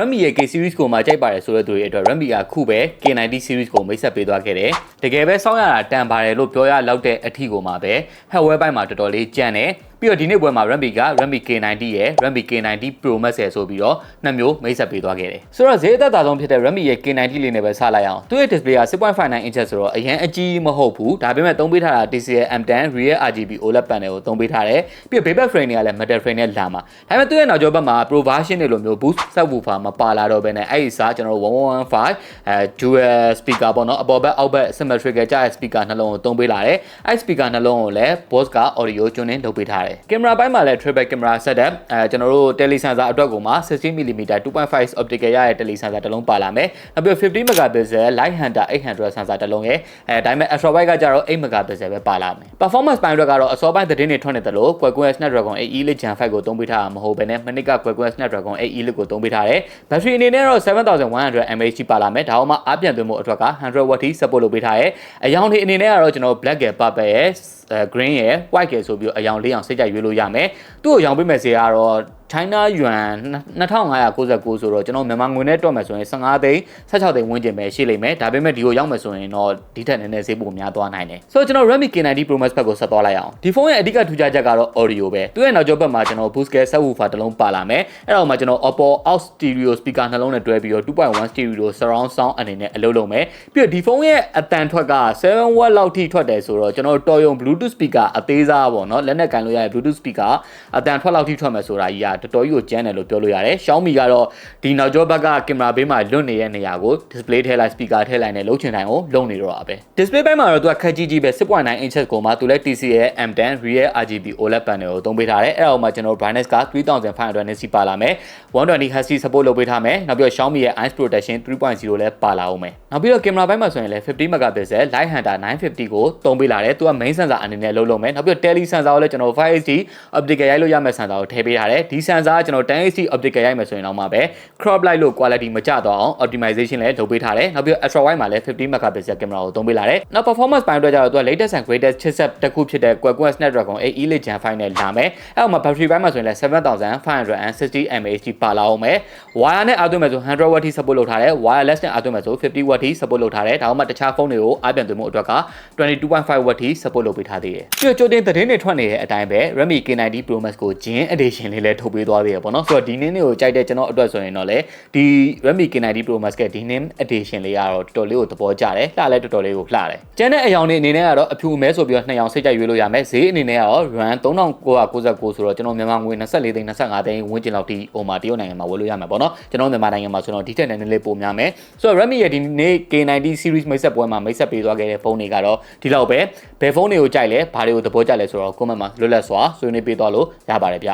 Redmi ရဲ့ K series ကိုမှကြိုက်ပါတယ်ဆိုတဲ့သူတွေအတွက် Redmi ကခုပဲ K90 series ကိုမိတ်ဆက်ပေးသွားခဲ့တယ်။တကယ်ပဲစောင်းရတာတန်ပါတယ်လို့ပြောရလောက်တဲ့အထီကိုမှပဲ hardware ဘက်မှာတော်တော်လေးကြန့်တယ်။ ပြီးတော့ဒီနေ့ပွဲမှာ Redmi က Redmi K90 ရယ် Redmi K90 Pro Max ရယ်ဆိုပြီးတော့နှစ်မျိုးမိတ်ဆက်ပေးသွားခဲ့တယ်။ဆိုတော့ဈေးအသက်သာဆုံးဖြစ်တဲ့ Redmi ရဲ့ K90 လေးနဲ့ပဲစလိုက်အောင်။သူ့ရဲ့ display က6.59 inch ဆိုတော့အရင်အကြီးမဟုတ်ဘူး။ဒါပေမဲ့သုံးပေးထားတာ TCL M10 Real RGB OLED panel ကိုသုံးပေးထားတယ်။ပြီးတော့ Backpack frame တွေကလည်း metal frame နဲ့လာမှာ။ဒါပေမဲ့သူ့ရဲ့နောက်ကျောဘက်မှာ Pro version တွေလိုမျိုး boost subwoofer မပါလာတော့ဘဲနဲ့အဲ့ဒီစားကျွန်တော်တို့1115အဲ dual speaker ပေါ့နော်အပေါ်ဘက်အောက်ဘက် symmetrical ကြားရဲ့ speaker နှလုံးကိုသုံးပေးလာတယ်။အဲ့ speaker နှလုံးကိုလည်း Bose က audio tune in လုပ်ပေးထားတယ်။ကင်မရာဘက်မှာလည်း triple camera setup အဲကျွန်တော်တို့ tele sensor အတွက်ကိုမှ 16mm 2.5 optical ရရဲ့ tele sensor တစ်လုံးပါလာမယ်။နောက်ပြီး50 megapixel light hunter 800 sensor တစ်လုံးရဲ့အဲဒါပေမဲ့ ultra wide ကကြတော့8 megapixel ပဲပါလာမယ်။ performance ပိုင်းအတွက်ကတော့အစောပိုင်းသတင်းတွေထွက်နေတယ်လို့ Qualcomm Snapdragon 8 Elite Gen 5ကိုသုံးပေးထားတာမဟုတ်ဘဲနဲ့မနစ်က Qualcomm Snapdragon 8 Elite ကိုသုံးပေးထားတယ်။ battery အနေနဲ့တော့7100 mAh ပါလာမယ်။ဒါအောင်မှအပြန်သွင်းမှုအတွက်က 100 watt ထိ support လုပ်ပေးထားတယ်။အယောင်တွေအနေနဲ့ကတော့ကျွန်တော် black ရယ် purple ရယ်အဲ green ရယ် white ရယ်ဆိုပြီးအယောင်လေးအောင်စိတ်ကြိုက်ရွေးလို့ရမယ်။သူ့ကိုရောင်းပေးမယ်စေကတော့ China yuan 2599ဆိုတော့ကျွန်တော်မြန်မာငွေနဲ့တွက်မယ်ဆိုရင်15သိန်း16သိန်းဝန်းကျင်ပဲရှိလိမ့်မယ်ဒါပေမဲ့ဒီကိုရောက်မယ်ဆိုရင်တော့ဒီထက်နည်းနည်းဈေးပိုများသွားနိုင်တယ်ဆိုတော့ကျွန်တော် Redmi K90 Pro Max ဘက်ကိုဆက်သွားလိုက်အောင်ဒီဖုန်းရဲ့အဓိကထူးခြားချက်ကတော့ audio ပဲသူ့ရဲ့နောက်ကျောဘက်မှာကျွန်တော် boost scale subwoofer တစ်လုံးပါလာမယ်အဲ့တော့မှကျွန်တော် Oppo Aux stereo speaker နှလုံးနဲ့တွဲပြီးတော့2.1 stereo surround sound အနေနဲ့အလုပ်လုပ်မယ်ပြီးတော့ဒီဖုန်းရဲ့အတန်ထွက်က7 watt လောက်ထိထွက်တယ်ဆိုတော့ကျွန်တော်တော်ရုံ Bluetooth speaker အသေးစားပေါ့နော်လက်နဲ့ကန်လို့ရတဲ့ Bluetooth speaker အတန်ထွက်လောက်ထိထွက်မယ်ဆိုတာကြီးကတော်တော်ကြီးကိုကျန်းတယ်လို့ပြောလို့ရတယ်။ Xiaomi ကတော့ဒီနောက်ကျောဘက်ကကင်မရာဘေးမှာလွတ်နေတဲ့နေရာကို display ထည့်လိုက် speaker ထည့်လိုက်နဲ့လုံးချင်တိုင်းကိုလုံးနေတော့တာပဲ။ display ဘက်မှာတော့သူကခက်ကြီးကြီးပဲ6.9 inch ကိုမှသူလည်း TCL M10 Real RGB OLED panel ကိုသုံးပေးထားတယ်။အဲ့တော့မှကျွန်တော် brightness က3500 nits ပါလာမယ်။120 Hz support လုပ်ပေးထားမယ်။နောက်ပြီးတော့ Xiaomi ရဲ့ eyes protection 3.0လည်းပါလာအောင်မယ်။နောက်ပြီးတော့ကင်မရာဘက်မှာဆိုရင်လည်း50 megapixel light hunter 950ကိုသုံးပေးလာတယ်။သူက main sensor အနေနဲ့လုံးလုံးမယ်။နောက်ပြီးတော့ tele sensor ကိုလည်းကျွန်တော် 5HD optical ရိုက်လို့ရမယ့် sensor ကိုထည့်ပေးထားတယ်။ဒီ sensor ကကျွန်တော် 10HD optical ရိုက်မယ်ဆိုရင်တော့မှပဲ crop light လို့ quality မကျတော့အောင် optimization လည်းလုပ်ပေးထားတယ်နောက်ပြီးတော့ ultra wide မှာလည်း50 megapixel camera ကိုသုံးပေးလာတယ်နောက် performance ပိုင်းအတွက်ကျတော့သူက latest and greatest chipset တစ်ခုဖြစ်တဲ့ Qualcomm Snapdragon 8 Elite Gen 5နဲ့လာမယ်အဲ့တော့မှ battery ပိုင်းမှာဆိုရင်လည်း7560 mAh ပါလာအောင်မယ် wire နဲ့အားသွင်းမယ်ဆို100 watt ထိ support လုပ်ထားတယ် wireless နဲ့အားသွင်းမယ်ဆို50 watt ထိ support လုပ်ထားတယ်ဒါမှမဟုတ်တခြားဖုန်းတွေကိုအားပြန်သွင်းမှုအတွက်က22.5 watt ထိ support လုပ်ပေးထားသေးတယ်ပြီးတော့ကြိုတင်သတင်းတွေထွက်နေတဲ့အတိုင်းပဲ Redmi K90 Pro Max ကို Gen edition လေးလည်းထုတ်ပေးသွားသေးတယ်ပေါ့နော်ဆိုတော့ဒီနည်းလေးကိုကြိုက်တဲ့ကျွန်တော်အတွက်ဆိုရင်တော့လေဒီ Redmi K90 Pro Max ကဒီ name edition လေးကတော့တော်တော်လေးကိုသဘောကျတယ်လှလဲတော်တော်လေးကိုလှတယ်ကျန်တဲ့အယောင်တွေအနေနဲ့ကတော့အဖြူမဲဆိုပြီးတော့နှစ်ယောင်စိတ်ကြိုက်ရွေးလို့ရမယ်ဈေးအနေနဲ့ကတော့ RAN 3999ဆိုတော့ကျွန်တော်မြန်မာငွေ24သိန်း25သိန်းဝန်းကျင်လောက်ထိဟိုမှာတရုတ်နိုင်ငံမှာဝယ်လို့ရမှာပေါ့နော်ကျွန်တော်မြန်မာနိုင်ငံမှာဆိုတော့ဒီထက်နည်းနည်းလေးပိုများမယ်ဆိုတော့ Redmi ရဲ့ဒီနေ့ K90 series မိတ်ဆက်ပွဲမှာမိတ်ဆက်ပေးသွားခဲ့တဲ့ဖုန်းတွေကတော့ဒီလောက်ပဲဘယ်ဖုန်းတွေကိုကြိုက်လဲဘာတွေကိုသဘောကျလဲဆိုတော့ comment မှာလွတ်လပ်စွာဆွေးနွေးပေးသွားလို့ရပါတယ်ဗျ